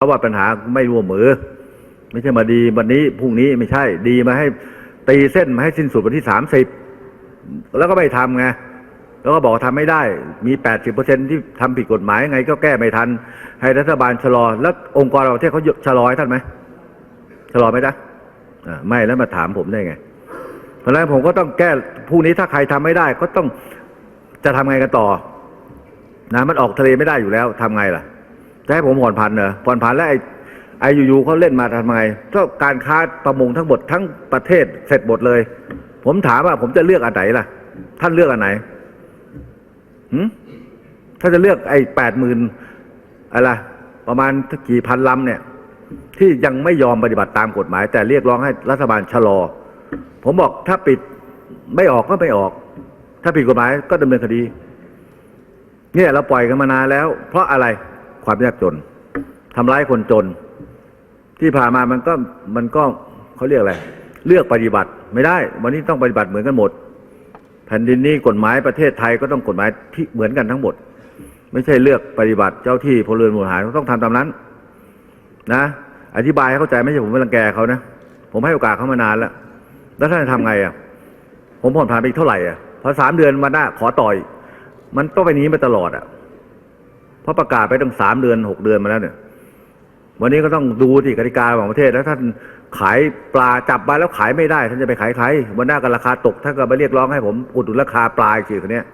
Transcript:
เพราะว่าปัญหาไม่ร่วมมือ ไม่ใช่มาดีวันนี้พรุ่งนี้ไม่ใช่ดีมาให้ตีเส้นมาให้สิ้นสุดวันที่สามสิบแล้วก็ไม่ทำไงแล้วก็บอกทำไม่ได้ มีแปดสิบเปอร์เซ็นที่ทำผิดกฎหมายไงก็แก้ไม่ทัน ให้รัฐบาลชะลอ แล้วองค์กรเราประเทศเขาชะลอให้ท่านไหมชะลอไหมจ๊ะไม่แล้วมาถามผมได้ไง เพราะฉะนั้นผมก็ต้องแก้พรุ่งนี้ถ้าใครทำไม่ได้ ก็ต้องจะทำไงกันต่อนะมันออกทะเลไม่ได้อยู่แล้วทำไงล่ะ จะให้ผมผ่อนผันเหรอผ่อนผันแล้วไอ้ไอ้อยู่ๆเขาเล่นมาทำไงก็การค้าประมงทั้งหมดทั้งประเทศเสร็จหมดเลย ผมถามว่าผมจะเลือกอันไหนล่ะ ท่านเลือกอันไหนหืมถ้าจะเลือกไอ้แปดหมื่นอะไรประมาณกี่พันลำเนี่ย ที่ยังไม่ยอมปฏิบัติตามกฎหมาย แต่เรียกร้องให้รัฐบาลชะลอ ผมบอกถ้าปิดไม่ออกก็ไม่ออก ถ้าผิดกฎหมายก็ดำเนินคดี เนี่ยเราปล่อยกันมานานแล้ว เพราะอะไร ความยากจนทำร้ายคนจน ที่ผ่านมามันก็มันก็เขาเรียกอะไรเลือกปฏิบัติไม่ได้ วันนี้ต้องปฏิบัติเหมือนกันหมด แผ่นดินนี้กฎหมายประเทศไทยก็ต้องกฎหมายที่เหมือนกันทั้งหมด ไม่ใช่เลือกปฏิบัติเจ้าที่พลเรือนบริหารต้องทำตามนั้น นะ อธิบายให้เข้าใจไม่ใช่ผมไปรังแกเขานะผมให้โอกาสเขามานานแล้ว แล้วท่านจะทำไงอะ ผมผ่อนผ่านไปเท่าไหร่อะพอสามเดือนมาหน้าขอต่อย มันต้องไปนี้มาตลอดอะ ราะประกาศไปตั้งสามเดือนหกเดือนมาแล้วเนี่ย วันนี้ก็ต้องดูที่กติกาของประเทศแล้วท่านขายปลาจับมาแล้วขายไม่ได้ ท่านจะไปขายใครวันหน้าก็ราคาตกท่านก็ไปเรียกร้องให้ผมอุดหนุนราคาปลาอีกทีคนนี้ย